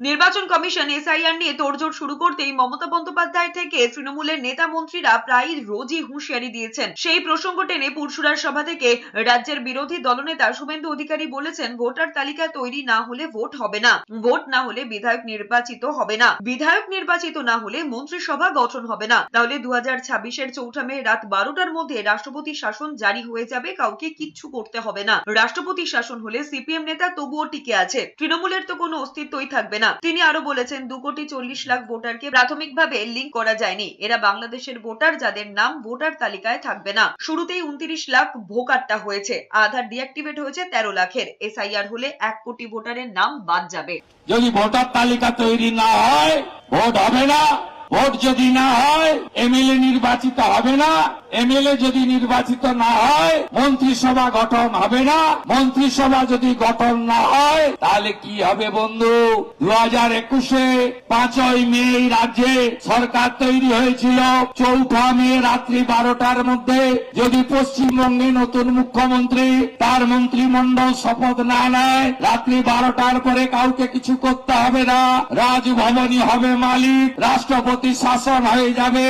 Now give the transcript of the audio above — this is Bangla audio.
নির্বাচন কমিশন এসআইআর নিয়ে তোড়জোড় শুরু করতেই মমতা বন্দ্যোপাধ্যায় থেকে তৃণমূলের নেতা মন্ত্রীরা প্রায় রোজই হুঁশিয়ারি দিয়েছেন। সেই প্রসঙ্গ টেনে পুরসুরার সভা থেকে রাজ্যের বিরোধী দলনেতা শুভেন্দু অধিকারী বলেছেন, ভোটার তালিকা তৈরি না হলে ভোট হবে না। ভোট না হলে বিধায়ক নির্বাচিত হবে না। বিধায়ক নির্বাচিত না হলে মন্ত্রিসভা গঠন হবে না। তাহলে দু হাজার ছাব্বিশের চৌঠা মে রাত বারোটার মধ্যে রাষ্ট্রপতি শাসন জারি হয়ে যাবে, কাউকে কিচ্ছু করতে হবে না। রাষ্ট্রপতি শাসন হলে সিপিএম নেতা তবুও টিকে আছে। তৃণমূলের তো কোনো অস্তিত্বই থাকবে না। তিনি আরও বলেছেন, দু কোটি চল্লিশ লাখ ভোটারকে প্রাথমিকভাবে লিঙ্ক করা যায়নি। এরা বাংলাদেশের ভোটার, যাদের নাম ভোটার তালিকায় থাকবে না। শুরুতেই উনত্রিশ লাখ ভোকারটা হয়েছে। আধার ডিঅ্যাক্টিভেট হয়েছে তেরো লাখের। এসআইআর হলে এক কোটি ভোটারের নাম বাদ যাবে। যদি ভোটার তালিকা তৈরি না হয়, ভোট হবে না। ভোট যদি না হয়, এমএলএ নির্বাচিত হবে না। এমএলএ যদি নির্বাচিত না হয়, মন্ত্রিসভা গঠন হবে না। মন্ত্রিসভা যদি গঠন না হয়, তাহলে কি হবে বন্ধু? দু হাজার একুশে পাঁচই মে রাজ্যে সরকার তৈরি হয়েছিল। চৌঠা মে রাত্রি বারোটার মধ্যে। যদি পশ্চিমবঙ্গে নতুন মুখ্যমন্ত্রী, তার মন্ত্রিমণ্ডল শপথ না নেয়, রাত্রি বারোটার পরে কাউকে কিছু করতে হবে না। রাজভবনই হবে মালিক, রাষ্ট্রপতি শাসন হয়ে যাবে।